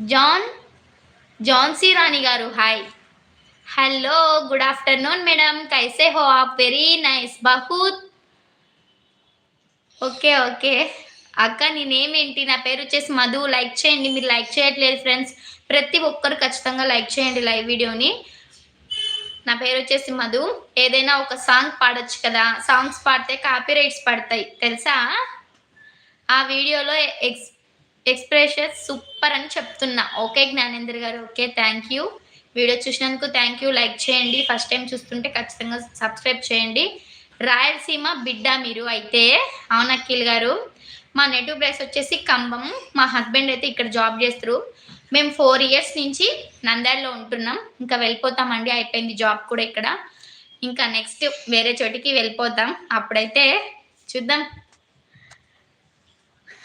John Jhansi Rani గారు hi. Hello good afternoon madam. కైసే హో ఆప్ వెరీ నైస్. బహుత్. Okay okay. అక్క నేనేమేంటి నా పేరు వచ్చేసి మధు. లైక్ చేయండి. మీరు లైక్ చేయట్లేదు ఫ్రెండ్స్. ప్రతి ఒక్కరు ఖచ్చితంగా లైక్ చేయండి లైవ్ వీడియోని. నా పేరు వచ్చేసి మధు. ఏదైనా ఒక సాంగ్ పాడొచ్చు కదా. సాంగ్స్ పాడితే కాపీ రైట్స్ పడతాయి. తెలుసా? ఆ వీడియోలో ఎక్స్ ఎక్స్ప్రెషన్ సూపర్ అని చెప్తున్నా. ఓకే జ్ఞానేంద్ర గారు ఓకే థ్యాంక్ యూ వీడియో చూసినందుకు థ్యాంక్ యూ లైక్ చేయండి. ఫస్ట్ టైం చూస్తుంటే ఖచ్చితంగా సబ్స్క్రైబ్ చేయండి. రాయలసీమ బిడ్డ మీరు అయితే అవును అఖిల్ గారు. మా నెటివ్ ప్లేస్ వచ్చేసి కంబం. మా హస్బెండ్ అయితే ఇక్కడ జాబ్ చేస్తారు. మేము ఫోర్ ఇయర్స్ నుంచి నంద్యాలలో ఉంటున్నాం. ఇంకా వెళ్ళిపోతామండి. అయిపోయింది జాబ్ కూడా ఇక్కడ. ఇంకా నెక్స్ట్ వేరే చోటికి వెళ్ళిపోతాం. అప్పుడైతే చూద్దాం.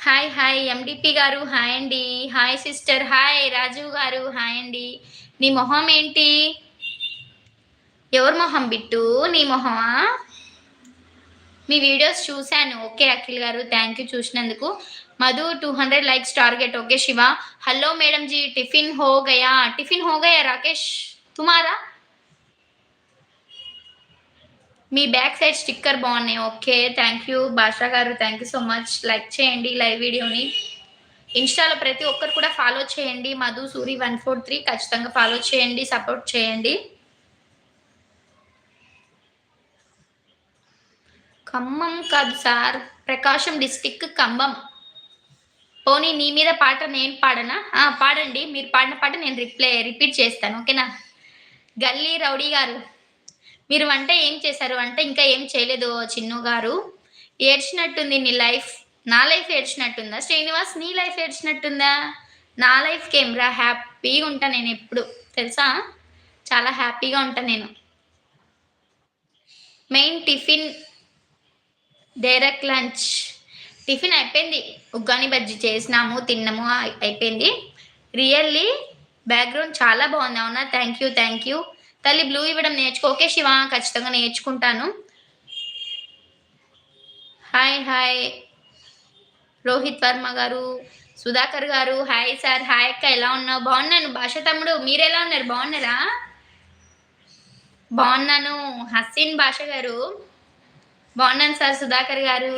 హాయ్ హాయ్ ఎండిపి గారు హాయ్ అండి. హాయ్ సిస్టర్ హాయ్ రాజు గారు హాయ్ అండి. నీ మొహం ఏంటి? ఎవరి మొహం బిట్టు? నీ మొహమా? మీ వీడియోస్ చూశాను. ఓకే అఖిల్ గారు థ్యాంక్ యూ చూసినందుకు. Madhu two hundred likes target okay Shiva. Hello madam ji. Tiffin హో గయా టిఫిన్ హో గయా రాకేష్. తుమారా? మీ బ్యాక్ సైడ్ స్టిక్కర్ బాగున్నాయి. ఓకే థ్యాంక్ యూ భాషా గారు thank you so much like చేయండి లైవ్ వీడియోని. ఇన్స్టాలో ప్రతి ఒక్కరు కూడా ఫాలో చేయండి. Madhu Suri one four three ఖచ్చితంగా ఫాలో చేయండి సపోర్ట్ చేయండి. ఖమ్మం కాదు సార్ ప్రకాశం డిస్టిక్ ఖమ్మం. పోనీ నీ మీద పాట నేను పాడనా? పాడండి. మీరు పాడిన పాట నేను రిప్లై రిపీట్ చేస్తాను. ఓకేనా? గల్లీ రౌడీ గారు మీరు వంట ఏం చేశారు? వంట ఇంకా ఏం చేయలేదు చిన్ను గారు. ఏడ్చినట్టుంది నీ లైఫ్. నా లైఫ్ ఏడ్చినట్టుందా? శ్రీనివాస్ నీ లైఫ్ ఏడ్చినట్టుందా? నా లైఫ్ కెమెరా హ్యాపీగా ఉంటా నేను ఎప్పుడు? తెలుసా? చాలా హ్యాపీగా ఉంటా నేను. Main tiffin direct lunch. Tiffin అయిపోయింది. ఉగ్గాని బజ్జీ చేసినాము తిన్నాము అయిపోయింది రియల్లీ బ్యాక్గ్రౌండ్ చాలా బాగుంది అవునా? Thank you thank you. తల్లి బ్లూ ఇవ్వడం నేర్చుకో. ఓకే శివ ఖచ్చితంగా నేర్చుకుంటాను. హాయ్ హాయ్ రోహిత్ వర్మ గారు సుధాకర్ గారు హాయ్ సార్ హాయ్ అక్క ఎలా ఉన్నావు? బాగున్నాను. భాష తమ్ముడు మీరు ఎలా ఉన్నారు? బాగున్నారా? బాగున్నాను. హసీన్ భాష గారు బాగున్నాను సార్ సుధాకర్ గారు.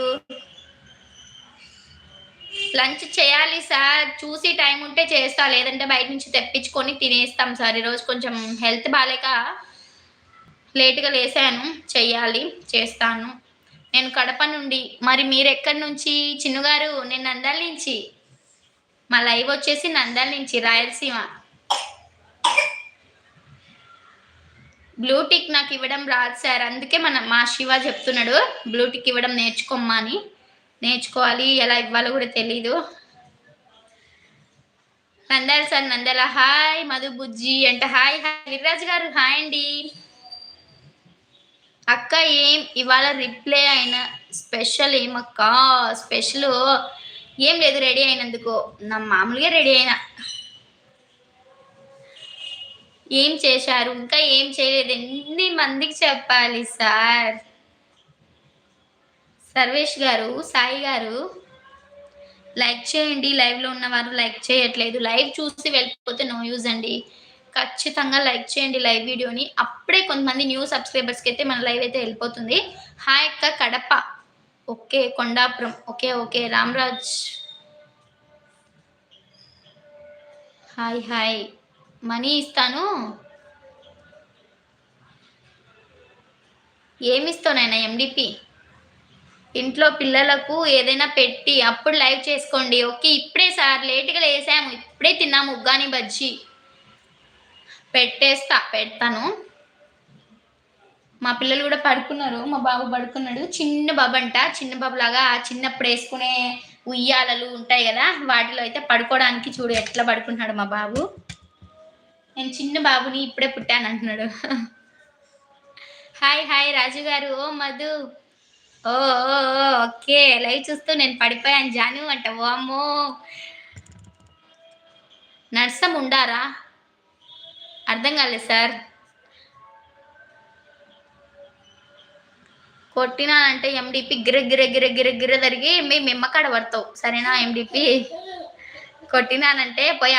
లంచ్ చేయాలి సార్. చూసి టైం ఉంటే చేస్తా. లేదంటే బయట నుంచి తెప్పించుకొని తినేస్తాం సార్. ఈరోజు కొంచెం హెల్త్ బాగాలేక లేట్గా లేసాను. చెయ్యాలి. చేస్తాను. నేను కడప నుండి మరి మీరు ఎక్కడి నుంచి చిన్నుగారు నేను నందాల నుంచి. మా లైవ్ వచ్చేసి నందాల నుంచి రాయలసీమ. బ్లూటిక్ నాకు ఇవ్వడం రాదు సార్. అందుకే మన మా శివ చెప్తున్నాడు బ్లూటిక్ ఇవ్వడం నేర్చుకోమ్మా అని. నేర్చుకోవాలి ఎలా ఇవ్వాలో కూడా తెలీదు. నందాల సార్ నందాల హాయ్ మధు బుజ్జి అంటే హాయ్ హాయ్. విరాజ్ గారు హాయ్ అండి. అక్క ఏం ఇవాళ రిప్లై అయిన స్పెషల్ ఏమక్క? స్పెషల్ ఏం లేదు రెడీ అయినందుకు. నా మామూలుగా రెడీ అయినా. ఏం చేశారు? ఇంకా ఏం చేయలేదు. ఎన్ని మందికి చెప్పాలి సార్? సర్వేష్ గారు సాయి గారు లైక్ చేయండి. లైవ్లో ఉన్నవారు లైక్ చేయట్లేదు. లైవ్ చూసి వెళ్ళిపోతే నో యూజ్ అండి. ఖచ్చితంగా లైక్ చేయండి లైవ్ వీడియోని. అప్పుడే కొంతమంది న్యూ సబ్స్క్రైబర్స్కి అయితే మన లైవ్ అయితే వెళ్ళిపోతుంది. హాయ్ అక్క Kadapa. Okay Kondapuram. Okay okay. Ramraj. Hi hi. Money ఇస్తాను. ఏమిస్తానైనా ఎండిపి ఇంట్లో పిల్లలకు ఏదైనా పెట్టి అప్పుడు లైవ్ చేసుకోండి. ఓకే ఇప్పుడే సార్ లేట్గా లేసాము. ఇప్పుడే తిన్నాము ఉగ్గాని బజ్జీ. పెట్టేస్తా పెడతాను. మా పిల్లలు కూడా పడుకున్నారు. మా బాబు పడుకున్నాడు. చిన్న బాబు అంట చిన్న బాబు లాగా చిన్నప్పుడు వేసుకునే ఉయ్యాలలు ఉంటాయి కదా వాటిలో అయితే పడుకోవడానికి చూడు ఎట్లా పడుకుంటున్నాడు మా బాబు. నేను చిన్న బాబుని ఇప్పుడే పుట్టాను అంటున్నాడు. హాయ్ హాయ్ రాజు గారు. ఓ మధు. ఓ ఓకే. లైవ్ చూస్తూ నేను పడిపోయాను జాను అంట. ఓ అమ్మో. నర్సం ఉండారా? అర్థం కాలేదు సార్. కొట్టినానంటే ఎండిపి గిర గిర గిర గిర గిర జరిగి మీ మిమ్మకాడ పడతావు. సరేనా ఎండిపి కొట్టినానంటే పోయి